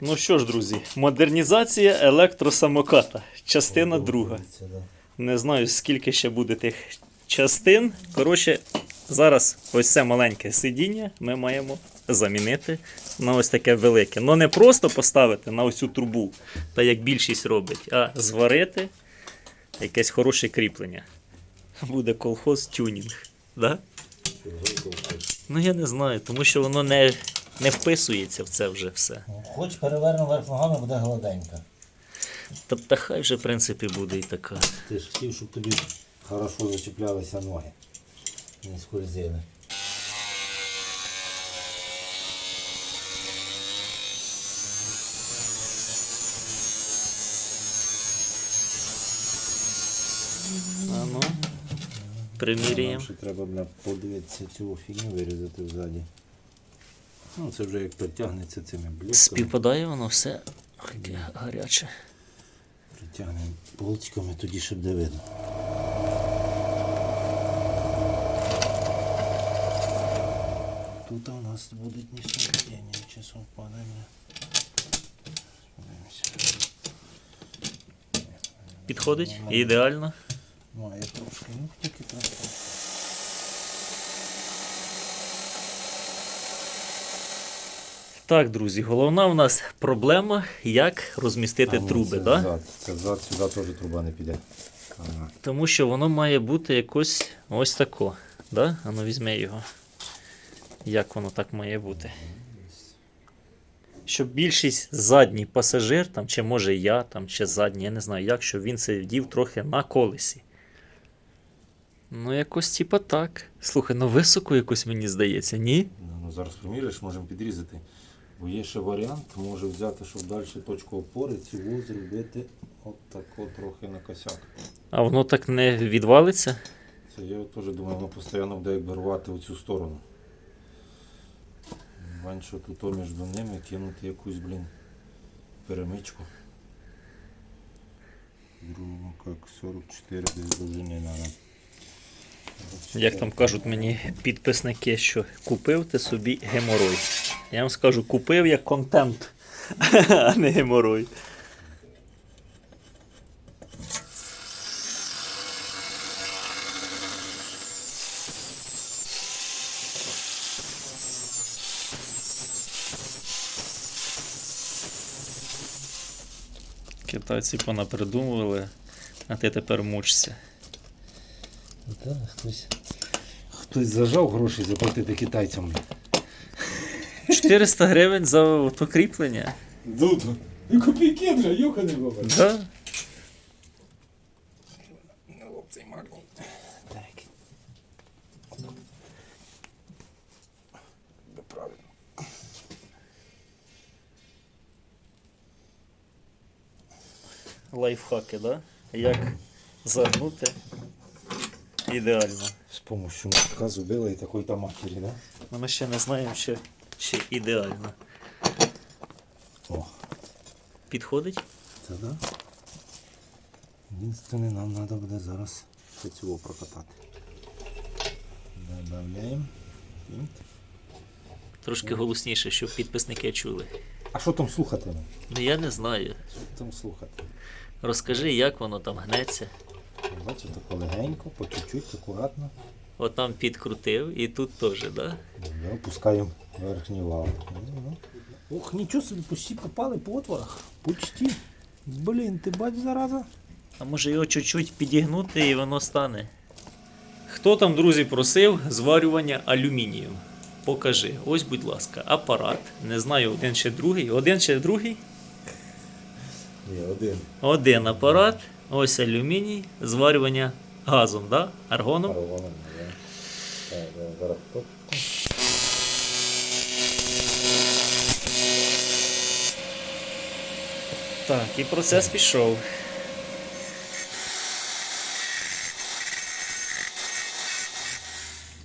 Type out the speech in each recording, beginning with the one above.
Ну що ж, друзі, модернізація електросамоката. Частина друга. Не знаю, скільки ще буде тих частин. Коротше, зараз ось це маленьке сидіння ми маємо замінити на ось таке велике. Ну не просто поставити на ось цю трубу, та як більшість робить, а зварити якесь хороше кріплення. Буде колхоз тюнінг. Да? Ну я не знаю, тому що воно не, не вписується в це вже все. Хоч перевернув верх ногами, буде гладенька. Тобто хай вже в принципі буде і така. Ти ж хотів, щоб тобі хорошо зачіплялися ноги. Не скользили. А ну, приміряємо. Нам ще треба бля, подивитися цю фігню вирізати ззаді. Ну, це вже як притягнеться цими блоками. Співпадає воно все таке гаряче. Притягнемо болтиками, тоді ще буде видно. Тут у нас буде несовпадение, чи совпадання. Підходить? Ідеально. Має трошки, ну тільки трошки. Так, друзі, головна у нас проблема, як розмістити А, труби. це Да? зад. Сюди теж труба не піде. Ага. Тому що воно має бути якось ось тако. Да? А ну візьми його. Як воно так має бути? Щоб більшість задній пасажир, там, чи може я, там, чи задній, я не знаю як, щоб він сидів трохи на колесі. Ну, якось типа так. Слухай, ну високо якось мені здається, ні? Ну, ну, зараз приміряєш, можемо підрізати. Бо є ще варіант, може взяти, щоб далі точку опори цю зробити от тако трохи на косяк. А воно так не відвалиться. Це я теж думаю, воно постійно буде якби рвати в цю сторону. Менше тут між ними кинути якусь, блін, перемичку. Грубо як 44 десь довжини треба. Як там кажуть мені підписники, що купив ти собі геморой. Я вам скажу, купив як контент, а не геморой. Китайці понапридумували, а ти тепер мучишся. Так, хтось. Хтось зажав гроші заплатити китайцям. 400 гривень за то кріплення. Тут. І копійки вже, юханий баба. Да? Так. Лайфхаки, да? Як загнути ідеально. З помощью мотка зубила і такої там матері, да? Ну, Ми ще не знаємо, чи, чи ідеально. О, Підходить? це да. Єдине, нам треба буде зараз ще цього прокатати. Добавляємо. Трошки голосніше, щоб підписники чули. А що там слухати? Ну я не знаю. Що там слухати? Розкажи, як воно там гнеться. Бачите, тако легенько, по чуть-чуть, акуратно. От там підкрутив і тут теж, да? Да, опускаємо верхній вал. Ох, нічого собі, почти попали по отворах. Почти. Блін, ти бач зараза? А може його чуть-чуть підігнути і воно стане. Хто там, друзі, просив зварювання алюмінію? Покажи. Ось, будь ласка, апарат. Не знаю, один чи другий. Один чи другий? Ні, один. Один апарат. Ось алюміній, зварювання газом, да? Аргоном. Да. Так, да, зараз топ. Так, і процес пішов.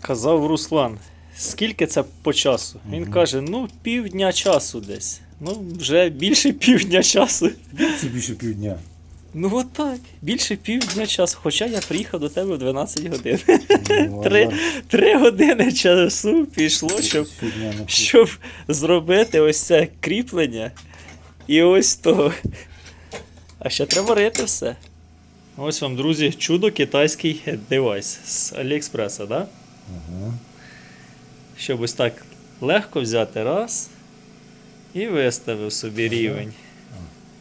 Казав Руслан, скільки це по часу? Він каже, ну півдня часу десь. Ну, вже більше півдня часу. Це більше півдня. Ну от так, більше півдня часу. Хоча я приїхав до тебе в 12 годин. Ну, Три, три години часу пішло, щоб, щоб зробити ось це кріплення І ось то. А ще треба рити все. Ось вам, друзі, чудо китайський девайс з Аліекспреса, да? Ага. Щоб ось так легко взяти раз і виставив собі рівень.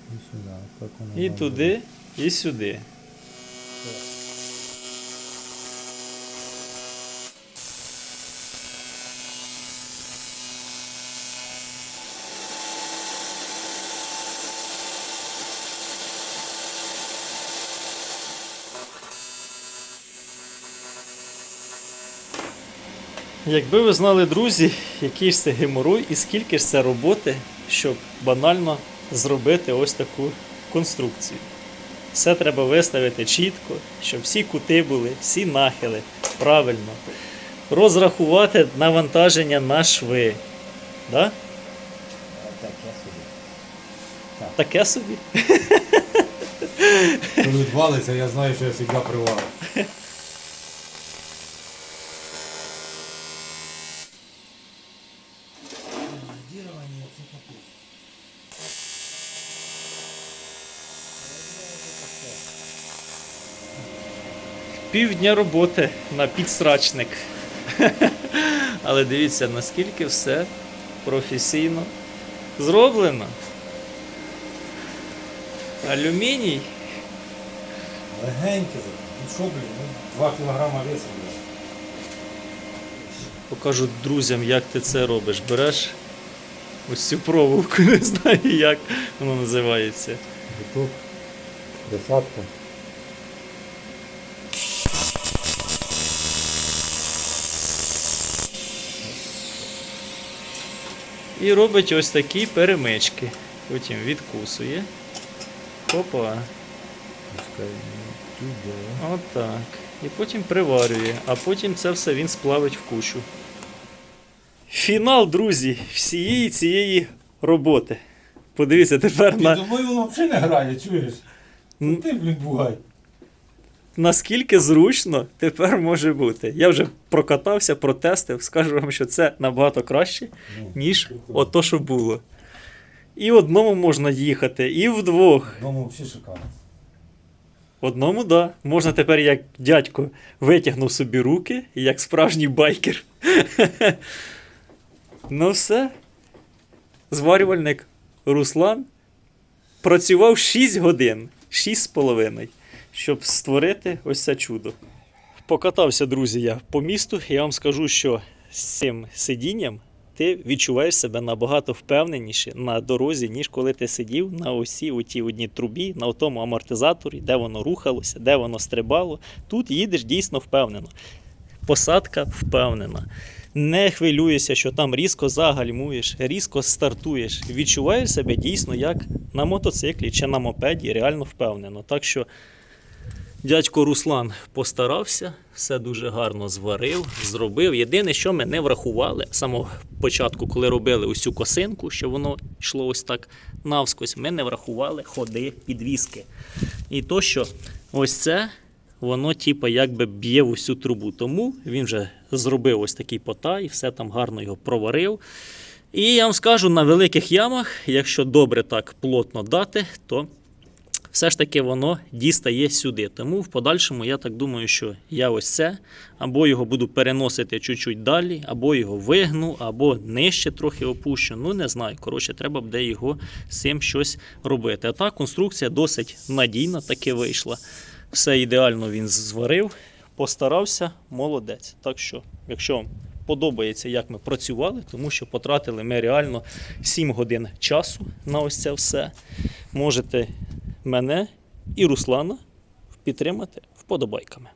І сюди, так воно І туди, і сюди. Якби ви знали, друзі, який ж це геморой і скільки ж це роботи, щоб банально зробити ось таку конструкцію. Все треба виставити чітко, щоб всі кути були, всі нахили правильно. Розрахувати навантаження на шви. Да? Так, я собі. Таке собі. Коли відвалиться, я знаю, що я завжди привалив. Півдня роботи на підсрачник. Але дивіться, наскільки все професійно зроблено. Алюміній. Легеньке. Ну що, блін, ну 2 кілограма весу. Покажу друзям, як ти це робиш. Береш ось цю проволоку, не знаю, як воно називається. Буток. Десятка. І робить ось такі перемички. Потім відкусує. Опа. Отак. І потім приварює, а потім це все він сплавить в кучу. Фінал, друзі, всієї цієї роботи. Подивіться тепер Ти на думаю, воно взагалі не грає, чуєш? Це ти, блін, бугай. наскільки зручно тепер може бути. Я вже прокатався, протестив, скажу вам, що це набагато краще, Ну, ніж прикольно. ото, що було. І одному можна їхати, і вдвох. Дому взагалі шикарно. Одному, да. Можна тепер, як дядько, витягнув собі руки, і як справжній байкер. ну все. Зварювальник Руслан працював 6 годин, 6 з половиною, щоб створити ось це чудо. Покатався, друзі, я по місту, я вам скажу, що з цим сидінням ти відчуваєш себе набагато впевненіше на дорозі, ніж коли ти сидів на осі у тій одній трубі, на тому амортизаторі, де воно рухалося, де воно стрибало. Тут їдеш дійсно впевнено. Посадка впевнена. Не хвилюєшся, що там різко загальмуєш, різко стартуєш. Відчуваєш себе дійсно як на мотоциклі чи на мопеді, реально впевнено. Так що Дядько Руслан постарався, все дуже гарно зварив, зробив. Єдине, що ми не врахували з самого початку, коли робили цю косинку, що воно йшло ось так навскось, ми не врахували ходи підвіски. І то, що ось це, воно типа якби б'є в усю трубу. Тому він вже зробив ось такий потай, все там гарно його проварив. І я вам скажу, на великих ямах, якщо добре так плотно дати, то все ж таки воно дістає сюди. Тому в подальшому я так думаю, що я ось це або його буду переносити чуть-чуть далі, або його вигну, або нижче трохи опущу. Ну не знаю. Коротше, треба буде його з цим щось робити. А так, конструкція досить надійна, таки вийшла. Все ідеально він зварив, постарався, молодець. Так що, якщо вам подобається, як ми працювали, тому що потратили ми реально 7 годин часу на ось це все. Можете мене і Руслана підтримати вподобайками.